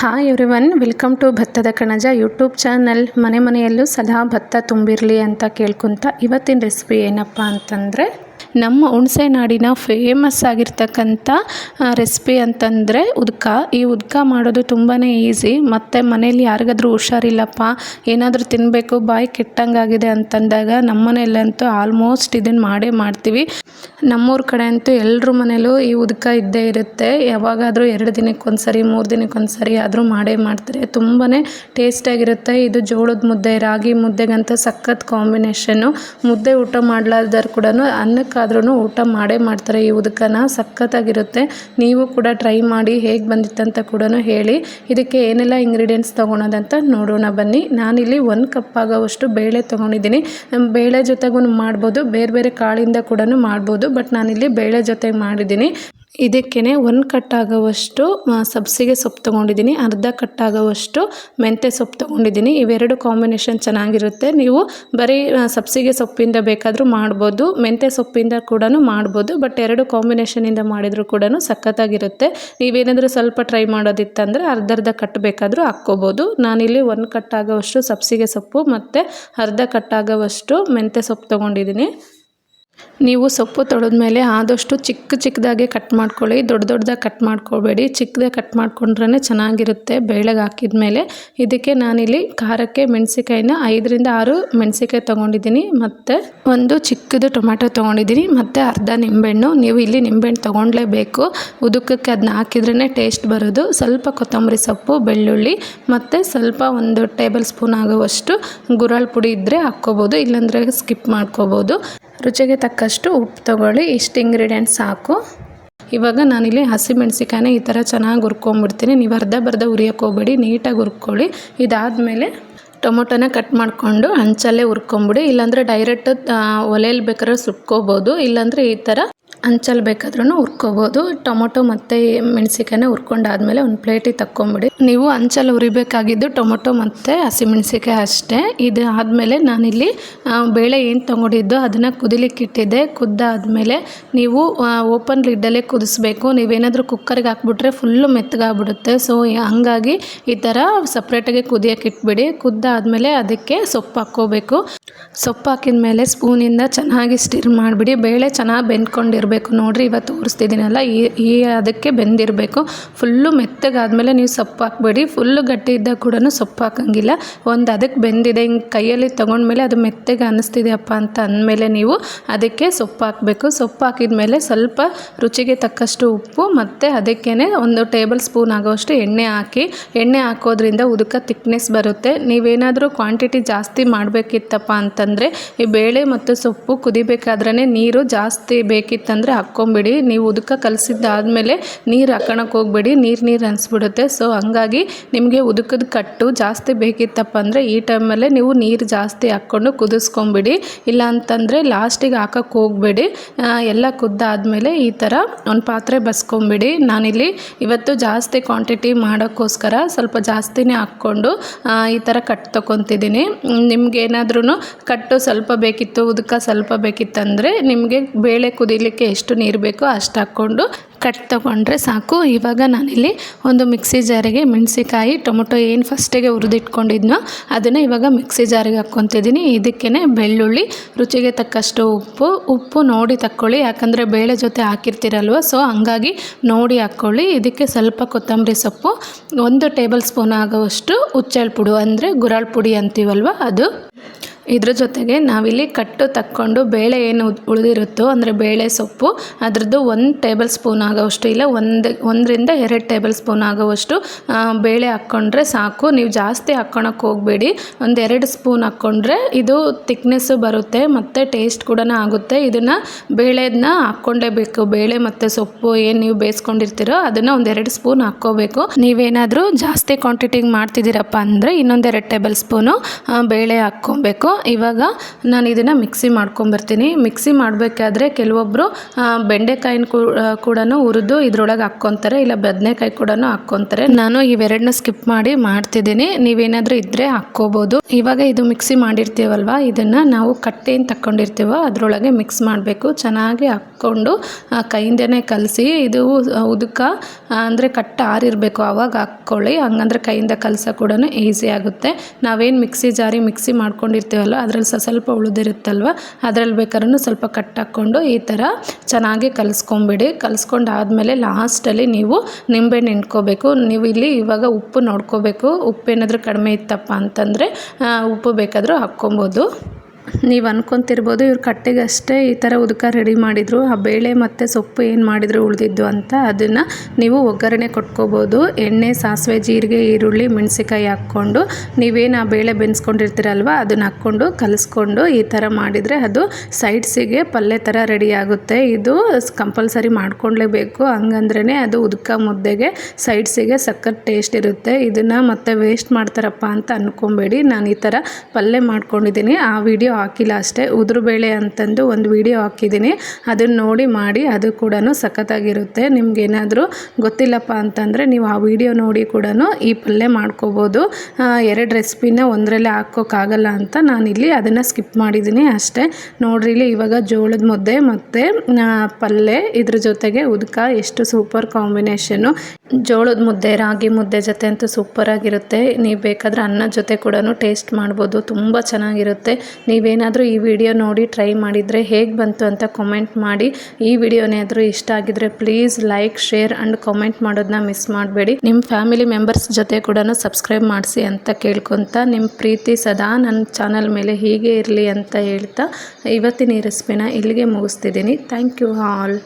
Hi everyone welcome to ಭತ್ತದ ಕಣಜ YouTube channel ಮನೆ ಮನೆಯಲ್ಲೂ ಸದಾ ಭತ್ತ ತುಂಬಿರಲಿ ಅಂತ ಕೇಳ್ಕೊತ ಇವತ್ತಿನ ರೆಸಿಪಿ ಏನಪ್ಪ ಅಂತಂದರೆ ನಮ್ಮ ಹುಣಸೆ ನಾಡಿನ ಫೇಮಸ್ ಆಗಿರ್ತಕ್ಕಂಥ ರೆಸಿಪಿ ಅಂತಂದರೆ ಉದ್ಕ. ಈ ಉದ್ಕ ಮಾಡೋದು ತುಂಬಾ ಈಸಿ ಮತ್ತು ಮನೇಲಿ ಯಾರಿಗಾದ್ರೂ ಹುಷಾರಿಲ್ಲಪ್ಪ, ಏನಾದರೂ ತಿನ್ನಬೇಕು ಬಾಯಿ ಕೆಟ್ಟಂಗಾಗಿದೆ ಅಂತಂದಾಗ ನಮ್ಮ ಮನೆಯಲ್ಲಂತೂ ಆಲ್ಮೋಸ್ಟ್ ಇದನ್ನು ಮಾಡೇ ಮಾಡ್ತೀವಿ. ನಮ್ಮೂರ ಕಡೆ ಅಂತೂ ಎಲ್ಲರ ಮನೇಲೂ ಈ ಉದ್ಕ ಇದ್ದೇ ಇರುತ್ತೆ. ಯಾವಾಗಾದರೂ ಎರಡು ದಿನಕ್ಕೆ ಒಂದ್ಸರಿ ಮೂರು ದಿನಕ್ಕೆ ಒಂದ್ಸರಿ ಆದರೂ ಮಾಡೇ ಮಾಡ್ತಾರೆ. ತುಂಬಾ ಟೇಸ್ಟಾಗಿರುತ್ತೆ ಇದು ಜೋಳದ ಮುದ್ದೆ, ರಾಗಿ ಮುದ್ದೆಗಂತೂ ಸಖತ್ ಕಾಂಬಿನೇಷನ್ನು ಮುದ್ದೆ ಊಟ ಮಾಡಲಾರ್ದಾರು ಕೂಡ ಅನ್ನಕ್ಕಾದ್ರೂ ಊಟ ಮಾಡೇ ಮಾಡ್ತಾರೆ. ಈ ಉದಕನ ಸಖತ್ತಾಗಿರುತ್ತೆ. ನೀವು ಕೂಡ ಟ್ರೈ ಮಾಡಿ ಹೇಗೆ ಬಂದಿತ್ತಂತ ಕೂಡ ಹೇಳಿ. ಇದಕ್ಕೆ ಏನೆಲ್ಲ ಇಂಗ್ರೀಡಿಯೆಂಟ್ಸ್ ತೊಗೊಳೋದಂತ ನೋಡೋಣ ಬನ್ನಿ. ನಾನಿಲ್ಲಿ ಒಂದು ಕಪ್ ಆಗೋವಷ್ಟು ಬೇಳೆ ತೊಗೊಂಡಿದ್ದೀನಿ. ಬೇಳೆ ಜೊತೆಗೂ ಮಾಡ್ಬೋದು. ಬೇರೆ ಬೇರೆ ಕಾಳಿಂದ ಕೂಡ ಮಾಡ್ಬೋದು. ಬಟ್ ನಾನಿಲ್ಲಿ ಬೇಳೆ ಜೊತೆಗೆ ಮಾಡಿದ್ದೀನಿ. ಇದಕ್ಕೇ ಒಂದು ಕಟ್ಟಾಗುವಷ್ಟು ಸಬ್ಸಿಗೆ ಸೊಪ್ಪು ತೊಗೊಂಡಿದ್ದೀನಿ, ಅರ್ಧ ಕಟ್ಟಾಗುವಷ್ಟು ಮೆಂತ್ಯ ಸೊಪ್ಪು ತೊಗೊಂಡಿದ್ದೀನಿ. ಇವೆರಡು ಕಾಂಬಿನೇಷನ್ ಚೆನ್ನಾಗಿರುತ್ತೆ. ನೀವು ಬರೀ ಸಬ್ಸಿಗೆ ಸೊಪ್ಪಿಂದ ಬೇಕಾದರೂ ಮಾಡ್ಬೋದು ಮೆಂತ್ಯ ಸೊಪ್ಪಿಂದ ಕೂಡ ಮಾಡ್ಬೋದು, ಬಟ್ ಎರಡು ಕಾಂಬಿನೇಷನಿಂದ ಮಾಡಿದರೂ ಕೂಡ ಸಖತ್ತಾಗಿರುತ್ತೆ. ನೀವೇನಾದರೂ ಸ್ವಲ್ಪ ಟ್ರೈ ಮಾಡೋದಿತ್ತಂದರೆ ಅರ್ಧ ಅರ್ಧ ಕಟ್ಟಬೇಕಾದ್ರೂ ಹಾಕ್ಕೋಬೋದು. ನಾನಿಲ್ಲಿ ಒಂದು ಕಟ್ಟಾಗುವಷ್ಟು ಸಬ್ಸಿಗೆ ಸೊಪ್ಪು ಮತ್ತು ಅರ್ಧ ಕಟ್ಟಾಗುವಷ್ಟು ಮೆಂತ್ಯ ಸೊಪ್ಪು ತೊಗೊಂಡಿದ್ದೀನಿ. ನೀವು ಸೊಪ್ಪು ತೊಳೆದ ಮೇಲೆ ಆದಷ್ಟು ಚಿಕ್ಕ ಚಿಕ್ಕದಾಗೆ ಕಟ್ ಮಾಡ್ಕೊಳ್ಳಿ. ದೊಡ್ಡ ದೊಡ್ಡದಾಗಿ ಕಟ್ ಮಾಡ್ಕೊಬೇಡಿ. ಚಿಕ್ಕದಾಗಿ ಕಟ್ ಮಾಡ್ಕೊಂಡ್ರೆ ಚೆನ್ನಾಗಿರುತ್ತೆ ಬೇಳೆಗೆ ಹಾಕಿದ ಮೇಲೆ. ಇದಕ್ಕೆ ನಾನಿಲ್ಲಿ ಖಾರಕ್ಕೆ ಮೆಣಸಿಕಾಯಿನ ಐದರಿಂದ ಆರು ಮೆಣಸಿಕಾಯಿ ತೊಗೊಂಡಿದ್ದೀನಿ. ಮತ್ತು ಒಂದು ಚಿಕ್ಕದು ಟೊಮ್ಯಾಟೊ ತೊಗೊಂಡಿದ್ದೀನಿ. ಮತ್ತು ಅರ್ಧ ನಿಂಬೆಹಣ್ಣು. ನೀವು ಇಲ್ಲಿ ನಿಂಬೆಹಣ್ಣು ತೊಗೊಂಡ್ಲೇಬೇಕು. ಉದುಕಕ್ಕೆ ಅದನ್ನ ಹಾಕಿದ್ರೇ ಟೇಸ್ಟ್ ಬರೋದು. ಸ್ವಲ್ಪ ಕೊತ್ತಂಬರಿ ಸೊಪ್ಪು, ಬೆಳ್ಳುಳ್ಳಿ, ಮತ್ತು ಸ್ವಲ್ಪ ಒಂದು ಟೇಬಲ್ ಸ್ಪೂನ್ ಆಗುವಷ್ಟು ಗುರಾಳ್ ಪುಡಿ ಇದ್ದರೆ ಹಾಕ್ಕೋಬೋದು. ಇಲ್ಲಾಂದರೆ ಸ್ಕಿಪ್ ಮಾಡ್ಕೋಬೋದು. ರುಚಿಗೆ ತಕ್ಕಷ್ಟು ಉಪ್ಪು ತಗೊಳ್ಳಿ, ಇಷ್ಟು ಇಂಗ್ರೀಡಿಯೆಂಟ್ಸ್ ಸಾಕು. ಇವಾಗ ನಾನಿಲ್ಲಿ ಹಸಿಮೆಣ್ಸಿಕಾಯನ್ನ ಈ ಥರ ಚೆನ್ನಾಗಿ ಹುರ್ಕೊಂಬಿಡ್ತೀನಿ. ನೀವು ಅರ್ಧ ಬರ್ಧ ಹುರಿಯೋಕ್ಕೆ ಹೋಗ್ಬೇಡಿ, ನೀಟಾಗಿ ಹುರ್ಕೊಳ್ಳಿ. ಇದಾದಮೇಲೆ ಟೊಮೊಟೊನ ಕಟ್ ಮಾಡಿಕೊಂಡು ಹಂಚಲ್ಲೇ ಹುರ್ಕೊಂಬಿಡಿ. ಇಲ್ಲಾಂದರೆ ಡೈರೆಕ್ಟ್ ಒಲೆಯಲ್ಲಿ ಬೇಕಾದ್ರೆ ಸುಟ್ಕೋಬೋದು. ಇಲ್ಲಾಂದರೆ ಈ ಥರ ಹಂಚಲ್ಲಿ ಬೇಕಾದ್ರೂ ಹುರ್ಕೋಬೋದು. ಟೊಮೊಟೊ ಮತ್ತು ಮೆಣಸಿಕಾಯನ್ನ ಹುರ್ಕೊಂಡಾದ್ಮೇಲೆ ಒಂದು ಪ್ಲೇಟಿಗೆ ತಕ್ಕೊಂಬಿಡಿ. ನೀವು ಹಂಚಲ್ಲಿ ಹುರಿಬೇಕಾಗಿದ್ದು ಟೊಮೊಟೊ ಮತ್ತು ಹಸಿಮೆಣ್ಸಿಕಾಯಿ ಅಷ್ಟೇ. ಇದು ಆದಮೇಲೆ ನಾನಿಲ್ಲಿ ಬೇಳೆ ಏನು ತೊಗೊಂಡಿದ್ದು ಅದನ್ನು ಕುದಿಲಿಕ್ಕೆ ಇಟ್ಟಿದ್ದೆ. ಕುದ್ದಾದ್ಮೇಲೆ ನೀವು ಓಪನ್ ಲಿಡ್ಡಲ್ಲೇ ಕುದಿಸ್ಬೇಕು. ನೀವೇನಾದರೂ ಕುಕ್ಕರ್ಗೆ ಹಾಕ್ಬಿಟ್ರೆ ಫುಲ್ಲು ಮೆತ್ತಗಾಗ್ಬಿಡುತ್ತೆ. ಸೊ, ಹಂಗಾಗಿ ಈ ಥರ ಸಪ್ರೇಟಾಗಿ ಕುದಿಯೋಕೆ ಇಟ್ಬಿಡಿ. ಕುದ್ದಾದ್ಮೇಲೆ ಅದಕ್ಕೆ ಸೊಪ್ಪು ಹಾಕ್ಕೋಬೇಕು. ಸೊಪ್ಪು ಹಾಕಿದ ಮೇಲೆ ಸ್ಪೂನಿಂದ ಚೆನ್ನಾಗಿ ಸ್ಟಿರ್ ಮಾಡಿಬಿಡಿ. ಬೇಳೆ ಚೆನ್ನಾಗಿ ಬೆಂದ್ಕೊಂಡಿರಬೇಕು ನೋಡಿರಿ ಇವತ್ತು ತೋರಿಸ್ತಿದ್ದೀನಲ್ಲ, ಈ ಈ ಅದಕ್ಕೆ ಬೆಂದಿರಬೇಕು. ಫುಲ್ಲು ಮೆತ್ತಗಾದಮೇಲೆ ನೀವು ಸೊಪ್ಪು ಹಾಕ್ಬೇಡಿ. ಫುಲ್ಲು ಗಟ್ಟಿ ಇದ್ದಾಗ ಕೂಡ ಸೊಪ್ಪು ಹಾಕಂಗಿಲ್ಲ. ಒಂದು ಅದಕ್ಕೆ ಬೆಂದಿದೆ. ಹಿಂಗೆ ಕೈಯಲ್ಲಿ ತೊಗೊಂಡ್ಮೇಲೆ ಅದು ಮೆತ್ತಗೆ ಅನ್ನಿಸ್ತಿದೆಯಪ್ಪ ಅಂತ ಅಂದಮೇಲೆ ನೀವು ಅದಕ್ಕೆ ಸೊಪ್ಪು ಹಾಕಬೇಕು. ಸೊಪ್ಪು ಹಾಕಿದ ಮೇಲೆ ಸ್ವಲ್ಪ ರುಚಿಗೆ ತಕ್ಕಷ್ಟು ಉಪ್ಪು ಮತ್ತು ಅದಕ್ಕೇ ಒಂದು ಟೇಬಲ್ ಸ್ಪೂನ್ ಆಗೋಷ್ಟು ಎಣ್ಣೆ ಹಾಕಿ, ಎಣ್ಣೆ ಹಾಕೋದ್ರಿಂದ ಉದುಕ ತಿಕ್ನೆಸ್ ಬರುತ್ತೆ. ನೀವೇನಾದರೂ ಕ್ವಾಂಟಿಟಿ ಜಾಸ್ತಿ ಮಾಡಬೇಕಿತ್ತಪ್ಪ ಅಂತಂದರೆ, ಈ ಬೇಳೆ ಮತ್ತು ಸೊಪ್ಪು ಕುದಿಬೇಕಾದ್ರೆ ನೀರು ಜಾಸ್ತಿ ಬೇಕಿತ್ತಂದರೆ ಹಾಕ್ಕೊಂಬಿಡಿ. ನೀವು ಉದುಕ ಕಲಸಿದ್ದಾದಮೇಲೆ ನೀರು ಹಾಕೋಣಕ್ಕೆ ಹೋಗ್ಬೇಡಿ. ನೀರು ನೀರು ಅನಿಸ್ಬಿಡುತ್ತೆ. ಸೊ ಹಂಗಾಗಿ ನಿಮಗೆ ಉದಕದ ಕಟ್ಟು ಜಾಸ್ತಿ ಬೇಕಿತ್ತಪ್ಪ ಅಂದರೆ ಈ ಟೈಮಲ್ಲೇ ನೀವು ನೀರು ಜಾಸ್ತಿ ಹಾಕ್ಕೊಂಡು ಕುದಿಸ್ಕೊಂಬಿಡಿ. ಇಲ್ಲ ಅಂತಂದರೆ ಲಾಸ್ಟಿಗೆ ಹಾಕಕ್ಕೆ ಹೋಗಬೇಡಿ. ಎಲ್ಲ ಕುದ್ದಾದಮೇಲೆ ಈ ಥರ ಒಂದು ಪಾತ್ರೆ ಬಸ್ಕೊಂಬಿಡಿ. ನಾನಿಲ್ಲಿ ಇವತ್ತು ಜಾಸ್ತಿ ಕ್ವಾಂಟಿಟಿ ಮಾಡೋಕ್ಕೋಸ್ಕರ ಸ್ವಲ್ಪ ಜಾಸ್ತಿನೇ ಹಾಕ್ಕೊಂಡು ಈ ಥರ ಕಟ್ ತೊಗೊತಿದ್ದೀನಿ ನಿಮ್ಗೆ ಏನಾದ್ರೂ ಕಟ್ಟು ಸ್ವಲ್ಪ ಬೇಕಿತ್ತು, ಉದಕ ಸ್ವಲ್ಪ ಬೇಕಿತ್ತಂದರೆ ನಿಮಗೆ ಬೇಳೆ ಕುದಿಲಿಕ್ಕೆ ಎಷ್ಟು ನೀರು ಬೇಕೋ ಅಷ್ಟು ಹಾಕ್ಕೊಂಡು ಕಟ್ ತಗೊಂಡ್ರೆ ಸಾಕು. ಇವಾಗ ನಾನಿಲ್ಲಿ ಒಂದು ಮಿಕ್ಸಿ ಜಾರಿಗೆ ಮೆಣಸಿಕಾಯಿ ಟೊಮೊಟೊ ಏನು ಫಸ್ಟಿಗೆ ಹುರಿದಿಟ್ಕೊಂಡಿದ್ನೋ ಅದನ್ನು ಇವಾಗ ಮಿಕ್ಸಿ ಜಾರಿಗೆ ಹಾಕ್ಕೊತಿದ್ದೀನಿ. ಇದಕ್ಕೇ ಬೆಳ್ಳುಳ್ಳಿ, ರುಚಿಗೆ ತಕ್ಕಷ್ಟು ಉಪ್ಪು. ಉಪ್ಪು ನೋಡಿ ತಕ್ಕೊಳ್ಳಿ, ಯಾಕಂದರೆ ಬೇಳೆ ಜೊತೆ ಹಾಕಿರ್ತೀರಲ್ವ ಸೊ ಹಂಗಾಗಿ ನೋಡಿ ಹಾಕ್ಕೊಳ್ಳಿ. ಇದಕ್ಕೆ ಸ್ವಲ್ಪ ಕೊತ್ತಂಬರಿ ಸೊಪ್ಪು, ಒಂದು ಟೇಬಲ್ ಸ್ಪೂನ್ ಆಗುವಷ್ಟು ಉಚ್ಚಳ್ ಪುಡಿ ಅಂದರೆ ಗುರಾಳ್ ಪುಡಿ ಅಂತೀವಲ್ವ ಅದು. ಇದ್ರ ಜೊತೆಗೆ ನಾವಿಲ್ಲಿ ಕಟ್ಟು ತಕ್ಕೊಂಡು ಬೇಳೆ ಏನು ಉಳಿದಿರುತ್ತೋ, ಅಂದರೆ ಬೇಳೆ ಸೊಪ್ಪು, ಅದರದ್ದು ಒಂದು ಟೇಬಲ್ ಸ್ಪೂನ್ ಆಗೋವಷ್ಟು ಇಲ್ಲ, ಒಂದು, ಒಂದರಿಂದ ಎರಡು ಟೇಬಲ್ ಸ್ಪೂನ್ ಆಗೋವಷ್ಟು ಬೇಳೆ ಹಾಕ್ಕೊಂಡ್ರೆ ಸಾಕು. ನೀವು ಜಾಸ್ತಿ ಹಾಕ್ಕೊಳಕ್ಕೆ ಹೋಗಬೇಡಿ. ಒಂದೆರಡು ಸ್ಪೂನ್ ಹಾಕ್ಕೊಂಡ್ರೆ ಇದು ತಿಕ್ನೆಸ್ಸು ಬರುತ್ತೆ, ಮತ್ತು ಟೇಸ್ಟ್ ಕೂಡ ಆಗುತ್ತೆ. ಇದನ್ನು ಬೇಳೆದನ್ನ ಹಾಕ್ಕೊಂಡೇಬೇಕು ಬೇಳೆ ಮತ್ತು ಸೊಪ್ಪು ಏನು ನೀವು ಬೇಯಿಸ್ಕೊಂಡಿರ್ತೀರೋ ಅದನ್ನು ಒಂದೆರಡು ಸ್ಪೂನ್ ಹಾಕ್ಕೋಬೇಕು. ನೀವೇನಾದರೂ ಜಾಸ್ತಿ ಕ್ವಾಂಟಿಟಿಗೆ ಮಾಡ್ತಿದ್ದೀರಪ್ಪ ಅಂದರೆ ಇನ್ನೊಂದೆರಡು ಟೇಬಲ್ ಸ್ಪೂನು ಬೇಳೆ ಹಾಕ್ಕೊಬೇಕು. ಇವಾಗ ನಾನು ಇದನ್ನು ಮಿಕ್ಸಿ ಮಾಡ್ಕೊಂಬರ್ತೀನಿ. ಮಿಕ್ಸಿ ಮಾಡಬೇಕಾದ್ರೆ ಕೆಲವೊಬ್ಬರು ಬೆಂಡೆಕಾಯಿನ ಕೂಡ ಹುರಿದು ಇದ್ರೊಳಗೆ ಹಾಕ್ಕೊತಾರೆ, ಇಲ್ಲ ಬದನೆಕಾಯಿ ಕೂಡ ಹಾಕ್ಕೊತಾರೆ. ನಾನು ಇವೆರಡನ್ನ ಸ್ಕಿಪ್ ಮಾಡಿ ಮಾಡ್ತಿದ್ದೀನಿ. ನೀವೇನಾದರೂ ಇದ್ದರೆ ಹಾಕ್ಕೋಬೋದು. ಇವಾಗ ಇದು ಮಿಕ್ಸಿ ಮಾಡಿರ್ತೀವಲ್ವ? ಇದನ್ನು ನಾವು ಕಟ್ಟೆಯನ್ನು ತಕ್ಕೊಂಡಿರ್ತೀವೋ, ಅದರೊಳಗೆ ಮಿಕ್ಸ್ ಮಾಡಬೇಕು. ಚೆನ್ನಾಗಿ ಹಾಕ್ಕೊಂಡು ಕೈಯಿಂದನೇ ಕಲಸಿ, ಇದು ಉದಕ ಅಂದರೆ ಕಟ್ಟ ಆರಿರಬೇಕು. ಆವಾಗ ಹಾಕ್ಕೊಳ್ಳಿ. ಹಂಗಂದ್ರೆ ಕೈಯಿಂದ ಕಲಸ ಕೂಡ ಈಸಿ ಆಗುತ್ತೆ. ನಾವೇನು ಮಿಕ್ಸಿ ಜಾರಿ ಮಿಕ್ಸಿ ಮಾಡ್ಕೊಂಡಿರ್ತೀವಲ್ಲ ಅದರಲ್ಲಿ ಸ ಸ್ವಲ್ಪ ಉಳಿದಿರುತ್ತಲ್ವ? ಅದರಲ್ಲಿ ಬೇಕಾದ್ರೂ ಸ್ವಲ್ಪ ಕಟ್ ಹಾಕ್ಕೊಂಡು ಈ ಥರ ಚೆನ್ನಾಗಿ ಕಲಿಸ್ಕೊಂಬಿಡಿ. ಕಲಿಸ್ಕೊಂಡು ಆದಮೇಲೆ ಲಾಸ್ಟಲ್ಲಿ ನೀವು ನಿಂಬೆಹಣ್ಣು ಹಿಂಡ್ಕೋಬೇಕು. ನೀವು ಇಲ್ಲಿ ಇವಾಗ ಉಪ್ಪು ನೋಡ್ಕೋಬೇಕು. ಉಪ್ಪು ಏನಾದರೂ ಕಡಿಮೆ ಇತ್ತಪ್ಪ ಅಂತಂದರೆ ಉಪ್ಪು ಬೇಕಾದರೂ ಹಾಕ್ಕೊಬೋದು. ನೀವು ಅನ್ಕೊತಿರ್ಬೋದು ಇವ್ರು ಕಟ್ಟೆಗಷ್ಟೇ ಈ ಥರ ಉದಕ ರೆಡಿ ಮಾಡಿದರು. ಆ ಬೇಳೆ ಮತ್ತು ಸೊಪ್ಪು ಏನು ಮಾಡಿದ್ರು ಉಳಿದಿದ್ದು ಅಂತ ಅದನ್ನು ನೀವು ಒಗ್ಗರಣೆ ಕೊಟ್ಕೋಬೋದು. ಎಣ್ಣೆ, ಸಾಸಿವೆ, ಜೀರಿಗೆ, ಈರುಳ್ಳಿ ಮೆಣಸಿಕಾಯಿ ಹಾಕ್ಕೊಂಡು ನೀವೇನು ಆ ಬೇಳೆ ಬೆನ್ಸ್ಕೊಂಡಿರ್ತೀರಲ್ವ ಅದನ್ನು ಹಾಕ್ಕೊಂಡು ಕಲಿಸ್ಕೊಂಡು ಈ ಥರ ಮಾಡಿದರೆ ಅದು ಸೈಡ್ಸಿಗೆ ಪಲ್ಯ ಥರ ರೆಡಿ ಆಗುತ್ತೆ. ಇದು ಕಂಪಲ್ಸರಿ ಮಾಡ್ಕೊಳ್ಳೇಬೇಕು ಹಂಗಂದ್ರೇ ಅದು ಉದಕ ಮುದ್ದೆಗೆ ಸೈಡ್ಸಿಗೆ ಸಖತ್ ಟೇಸ್ಟ್ ಇರುತ್ತೆ. ಇದನ್ನು ಮತ್ತೆ ವೇಸ್ಟ್ ಮಾಡ್ತಾರಪ್ಪ ಅಂತ ಅಂದ್ಕೊಬೇಡಿ ನಾನು ಈ ಥರ ಪಲ್ಯ ಮಾಡ್ಕೊಂಡಿದ್ದೀನಿ ಆ ವಿಡಿಯೋ ಹಾಕಿಲ್ಲ ಅಷ್ಟೇ, ಉದುರು ಬೇಳೆ ಅಂತಂದು ಒಂದು ವಿಡಿಯೋ ಹಾಕಿದ್ದೀನಿ. ಅದನ್ನು ನೋಡಿ ಮಾಡಿ, ಅದು ಕೂಡ ಸಖತ್ತಾಗಿರುತ್ತೆ. ನಿಮ್ಗೇನಾದರೂ ಗೊತ್ತಿಲ್ಲಪ್ಪ ಅಂತಂದರೆ ನೀವು ಆ ವಿಡಿಯೋ ನೋಡಿ ಕೂಡ ಈ ಪಲ್ಯ ಮಾಡ್ಕೋಬೋದು. ಎರಡು ರೆಸಿಪಿನ ಒಂದರಲ್ಲೇ ಹಾಕೋಕ್ಕಾಗಲ್ಲ ಅಂತ ನಾನಿಲ್ಲಿ ಅದನ್ನು ಸ್ಕಿಪ್ ಮಾಡಿದ್ದೀನಿ ಅಷ್ಟೇ. ನೋಡ್ರಿ ಇಲ್ಲಿ ಇವಾಗ ಜೋಳದ ಮುದ್ದೆ ಮತ್ತು ಪಲ್ಯ. ಇದ್ರ ಜೊತೆಗೆ ಉದ್ಕ, ಎಷ್ಟು ಸೂಪರ್ ಕಾಂಬಿನೇಷನ್ನು ಜೋಳದ ಮುದ್ದೆ, ರಾಗಿ ಮುದ್ದೆ ಜೊತೆ ಅಂತೂ ಸೂಪರಾಗಿರುತ್ತೆ ನೀವು ಬೇಕಾದರೆ ಅನ್ನ ಜೊತೆ ಕೂಡ ಟೇಸ್ಟ್ ಮಾಡ್ಬೋದು. ತುಂಬ ಚೆನ್ನಾಗಿರುತ್ತೆ. ನೀವೇನಾದರೂ ಈ ವಿಡಿಯೋ ನೋಡಿ ಟ್ರೈ ಮಾಡಿದರೆ ಹೇಗೆ ಬಂತು ಅಂತ ಕಾಮೆಂಟ್ ಮಾಡಿ. ಈ ವಿಡಿಯೋನೇನಾದರೂ ಇಷ್ಟ ಆಗಿದ್ರೆ please like share and comment ಮಾಡೋದನ್ನ ಮಿಸ್ ಮಾಡಬೇಡಿ. ನಿಮ್ಮ ಫ್ಯಾಮಿಲಿ ಮೆಂಬರ್ಸ್ ಜೊತೆ ಕೂಡ ಸಬ್ಸ್ಕ್ರೈಬ್ ಮಾಡಿಸಿ ಅಂತ ಕೇಳ್ಕೊತ ನಿಮ್ಮ ಪ್ರೀತಿ ಸದಾ ನನ್ನ ಚಾನಲ್ ಮೇಲೆ ಹೀಗೆ ಇರಲಿ ಅಂತ ಹೇಳ್ತಾ ಇವತ್ತಿನ ಈ ರೆಸಿಪಿನ ಇಲ್ಲಿಗೆ ಮುಗಿಸ್ತಿದ್ದೀನಿ. Thank you all